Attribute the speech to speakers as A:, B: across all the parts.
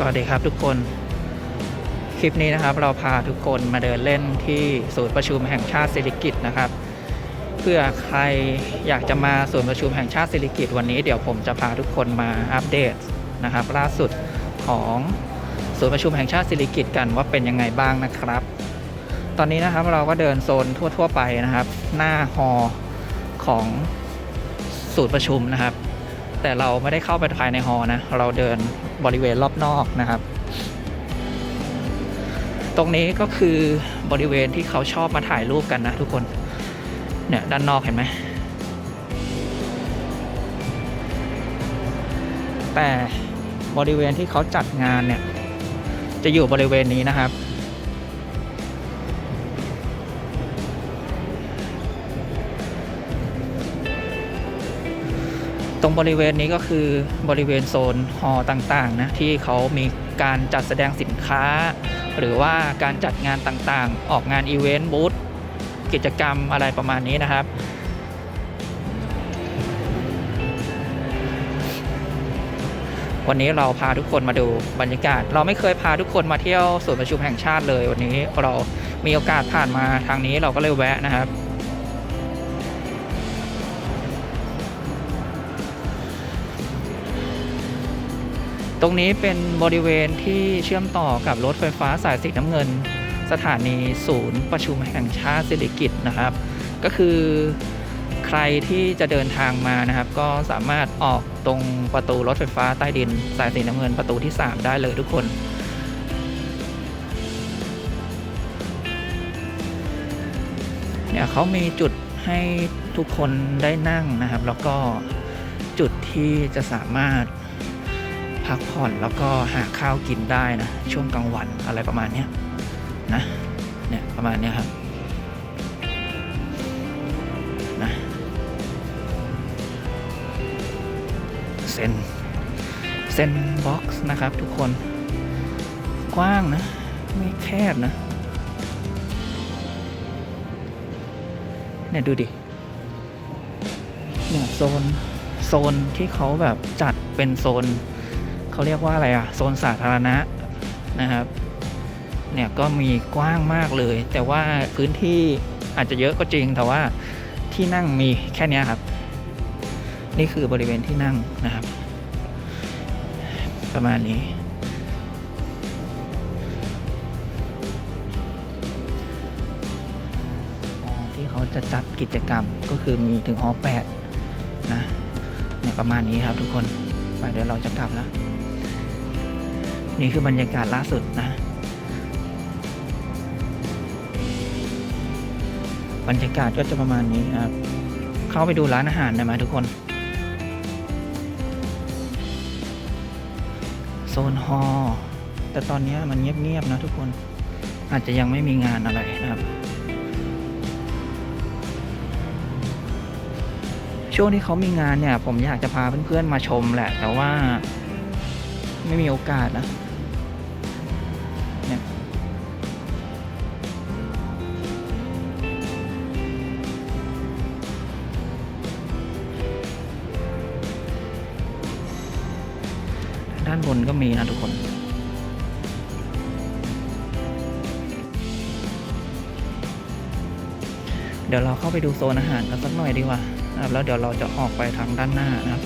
A: สวัสดีครับทุกคน คลิปนี้นะครับเราพาทุกคนมาเดินเล่นที่ศูนย์ประชุมแห่งชาติสิริกิตนะครับ เพื่อใครอยากจะมาศูนย์ประชุมแห่งชาติสิริกิตวันนี้เดี๋ยวผมจะพาทุกคนมาอัปเดตนะครับ ล่าสุดของศูนย์ประชุมแห่งชาติสิริกิตกันว่าเป็นยังไงบ้างนะครับ ตอนนี้นะครับเราก็เดินโซนทั่ว ๆ ไปนะครับ หน้าฮอของศูนย์ประชุมนะครับ แต่เราไม่ได้เข้าไปภายในฮอนะเราเดิน บริเวณรอบนอกนะครับ ตรงนี้ก็คือบริเวณที่เขาชอบมาถ่ายรูปกันนะทุกคน เนี่ยด้านนอกเห็นไหม แต่บริเวณที่เขาจัดงานเนี่ย จะอยู่บริเวณนี้นะครับ ตรงบริเวณนี้ก็คือบริเวณโซนฮอต่างๆนะที่เขามีการจัดแสดงสินค้า หรือว่าการจัดงานต่างๆ ออกงานอีเวนต์บูธกิจกรรมอะไรประมาณนี้นะครับ วันนี้เราพาทุกคนมาดูบรรยากาศ เราไม่เคยพาทุกคนมาเที่ยวศูนย์ประชุมแห่งชาติเลย วันนี้เรามีโอกาสผ่านมาทางนี้เราก็เลยแวะนะครับ ตรงนี้เป็นบริเวณที่เชื่อมต่อกับรถไฟฟ้าสายสีน้ำเงิน สถานีศูนย์ประชุมแห่งชาติสิริกิตนะครับ ก็คือใครที่จะเดินทางมานะครับ ก็สามารถออกตรงประตูรถไฟฟ้าใต้ดิน สายสีน้ำเงินประตูที่ 3 ได้เลยทุกคน เนี่ยเขามีจุดให้ทุกคนได้นั่งนะครับ แล้วก็จุดที่จะสามารถ พักผ่อนแล้วก็หาข้าวกินได้นะ ช่วงกลางวันอะไรประมาณนี้นะเนี่ยประมาณนี้ครับนะเซนเซนบ็อกซ์นะครับทุกคนกว้างนะ ไม่แคบนะเนี่ยดูดิเนี่ยโซนโซนที่เขาแบบจัดเป็นโซน เขาเรียกว่าอะไรอะโซนสาธารณะนะครับเนี่ยก็มีกว้างมากเลย แต่ว่าพื้นที่อาจจะเยอะก็จริง แต่ว่าที่นั่งมีแค่นี้ครับ นี่คือบริเวณที่นั่งนะครับ ประมาณนี้ ที่เขาจะจัดกิจกรรมก็คือมีถึงฮอแปดนะเนี่ยประมาณนี้ครับทุกคน ไปเดี๋ยวเราจะกลับแล้ว นี่คือบรรยากาศล่าสุดนะ บรรยากาศก็จะประมาณนี้ครับ เข้าไปดูร้านอาหารได้ไหมทุกคน โซนฮอล์แต่ตอนนี้มันเงียบๆนะทุกคน อาจจะยังไม่มีงานอะไรนะครับช่วงที่เขามีงานเนี่ย ผมอยากจะพาเพื่อนๆมาชมแหละ แต่ว่าไม่มีโอกาสนะานบนก็มีนะทุกคนเดี๋ยวเราเข้าไปดูโซนอาหารกันสักหน่อยดีกว่านะครับแล้วเดี๋ยวเราจะออกไปทางด้านหน้านะครับ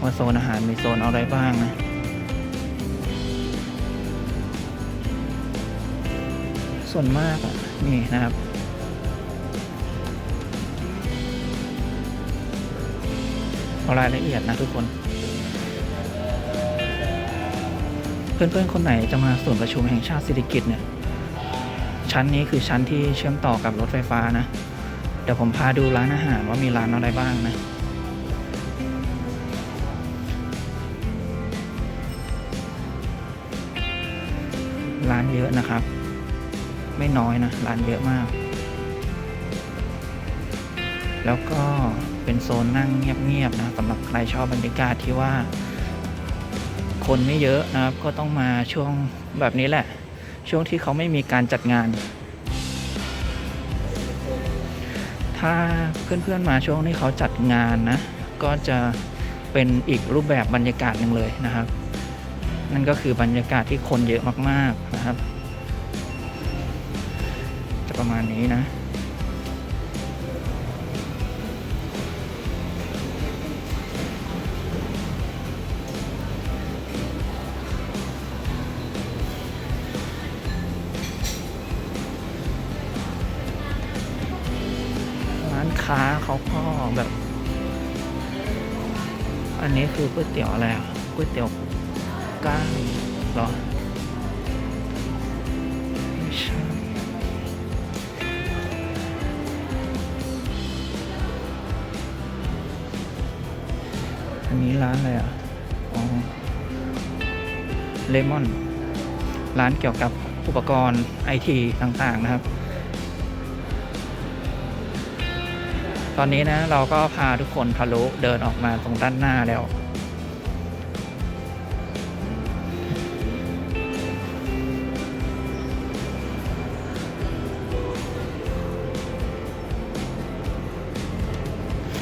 A: ว่าโซนอาหารมีโซนอะไรบ้างนะส่วนมากอะนี่นะครับ เอารายละเอียดนะทุกคน เพื่อนๆ คนไหนจะมาศูนประชุมแห่งชาติสิริกิตเนี่ย ชั้นนี้คือชั้นที่เชื่อมต่อกับรถไฟฟ้านะ เดี๋ยวผมพาดูร้านอาหารว่ามีร้านอะไรบ้างนะ ร้านเยอะนะครับ ไม่น้อยนะ ร้านเยอะมาก แล้วก็เป็นโซนนั่งเงียบๆนะสำหรับใครชอบบรรยากาศที่ว่า คนไม่เยอะนะครับ ก็ต้องมาช่วงแบบนี้แหละ ช่วงที่เขาไม่มีการจัดงาน ถ้าเพื่อนๆมาช่วงที่เขาจัดงานนะ ก็จะเป็นอีกรูปแบบบรรยากาศหนึ่งเลยนะครับ นั่นก็คือบรรยากาศที่คนเยอะมากๆนะครับ จะประมาณนี้นะ แบบ อันนี้คือก๋วยเตี๋ยวอะไรอะก๋วยเตี๋ยวก้างหรอไม่ใช่อันนี้ร้านอะไรอะอ๋อเลมอน ร้านเกี่ยวกับอุปกรณ์ไอทีต่างๆนะครับ ตอนนี้นะเราก็พาทุกคนทะลุเดินออกมาตรงด้านหน้าแล้ว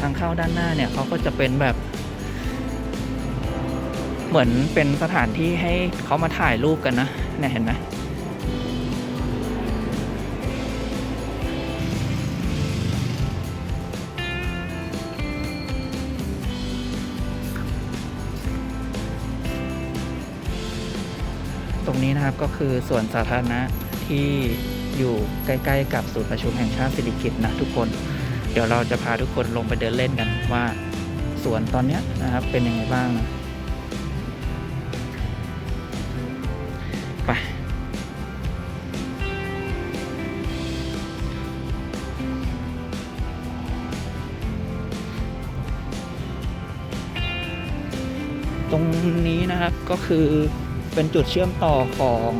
A: ทางเข้าด้านหน้าเนี่ยเขาก็จะเป็นแบบ เหมือนเป็นสถานที่ให้เขามาถ่ายรูปกันนะเนี่ยเห็นไหม รงนี้นะครับก็คือสวนสาธารณะที่อยู่ใกล้ๆ กับศูนย์ประชุมแห่งชาติสิริกิตนะทุกคน เดี๋ยวเราจะพาทุกคนลงไปเดินเล่นกันว่าสวนตอนนี้นะครับเป็นยังไงบ้างนะไปตรงนี้นะครับก็คือ เป็นจุดเชื่อมต่อของ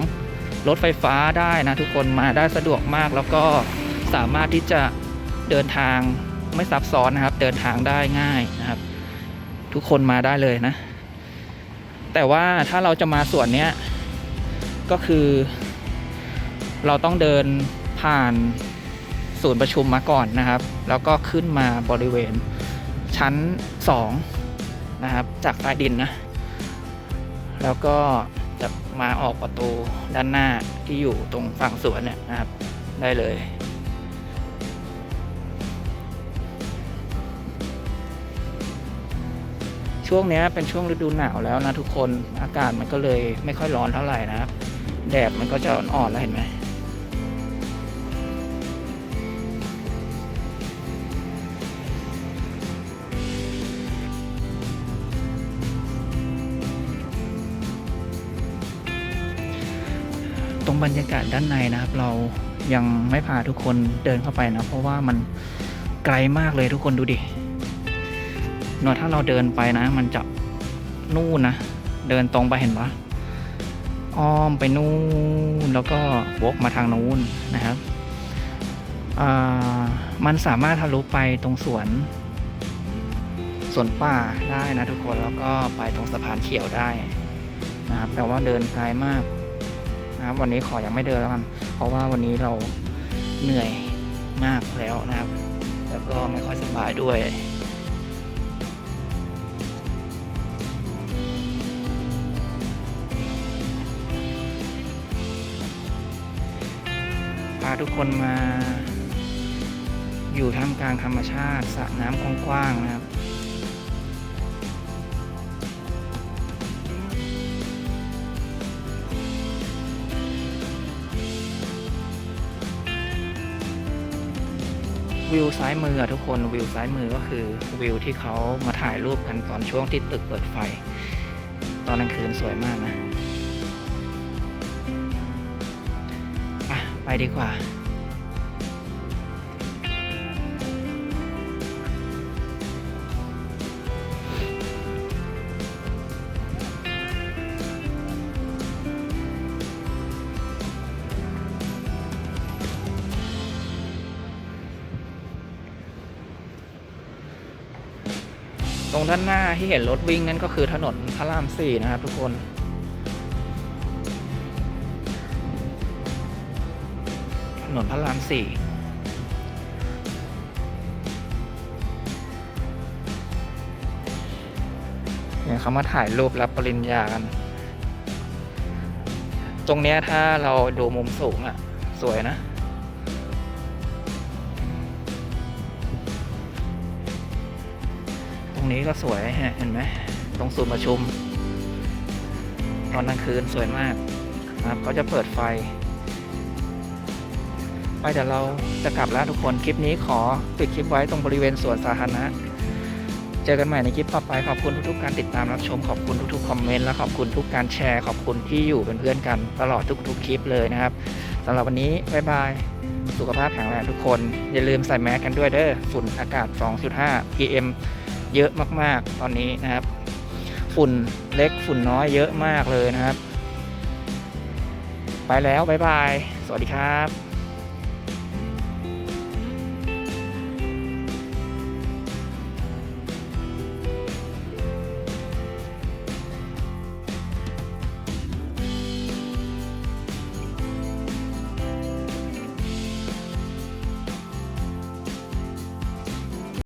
A: รถไฟฟ้าได้นะทุกคนมาได้สะดวกมากแล้วก็สามารถที่จะเดินทางไม่ซับซ้อนนะครับ เดินทางได้ง่ายนะครับ ทุกคนมาได้เลยนะ แต่ว่าถ้าเราจะมาส่วนเนี้ยก็คือ เราต้องเดินผ่านศูนย์ประชุมมาก่อนนะครับ แล้วก็ขึ้นมาบริเวณชั้น 2 นะครับ จากใต้ดินนะ แล้วก็ มาออกประตูด้านหน้าที่อยู่ตรงฝั่งสวนเนี่ยนะครับ ได้เลย ช่วงนี้เป็นช่วงฤดูหนาวแล้วนะทุกคนอากาศมันก็เลยไม่ค่อยร้อนเท่าไหร่นะครับ แดดมันก็จะอ่อนๆแล้วเห็นไหม ตรงบรรยากาศด้านในนะครับ เรายังไม่พาทุกคนเดินเข้าไปนะ เพราะว่ามันไกลมากเลยทุกคนดูดิเนอะถ้าเราเดินไปนะ มันจะนู่นนะ เดินตรงไปเห็นปะอ้อมไปนู่นแล้วก็วกมาทางนู้นนะครับมันสามารถทะลุไปตรงสวนสวนป่าได้นะทุกคนแล้วก็ไปตรงสะพานเขียวได้นะครับแต่ว่าเดินไกลมาก นะครับ วันนี้ขอยังไม่เดินแล้วกัน เพราะว่าวันนี้เราเหนื่อยมากแล้วนะครับ แล้วก็ไม่ค่อยสบายด้วยพาทุกคนมาอยู่ท่ามกลางธรรมชาติสระน้ำกว้างๆนะครับ วิวซ้ายมือทุกคนวิวซ้ายมือก็คือวิวที่เขามาถ่ายรูปกันตอนช่วงที่ตึกเปิดไฟ ตอนกลางคืนสวยมากนะ อะ ไปดีกว่า รงด้านหน้าที่เห็นรถวิ่งนั่นก็คือถนนพระรามสี่นะครับทุกคนถนนพระรามสี่เนี่ยเขามาถ่ายรูปรับปริญญากัน ตรงเนี้ยถ้าเราดูมุมสูงอะสวยนะ รงนี้ก็สวยฮะเห็นไหมตรงศูนย์ประชุม ตอนกลางคืนสวยมากนะครับเขาจะเปิดไฟ ไปเดี๋ยวเราจะกลับแล้วทุกคนคลิปนี้ขอปิดคลิปไว้ตรงบริเวณสวนสาธารณะเจอกันใหม่ในคลิปต่อไปขอบคุณทุกๆการติดตามรับชมขอบคุณทุกๆคอมเมนต์และขอบคุณทุกการแชร์ขอบคุณที่อยู่เป็นเพื่อนกันตลอดทุกๆคลิปเลยนะครับสำหรับวันนี้บ๊ายบายสุขภาพแข็งแรงทุกคน อย่าลืมใส่แมสกันด้วยเด้อฝุ่นอากาศ 2.5 PM เยอะมากๆ ตอนนี้นะครับ ฝุ่นเล็กฝุ่นน้อยเยอะมากเลยนะครับ ไปแล้ว บ๊ายบาย สวัสดีครับ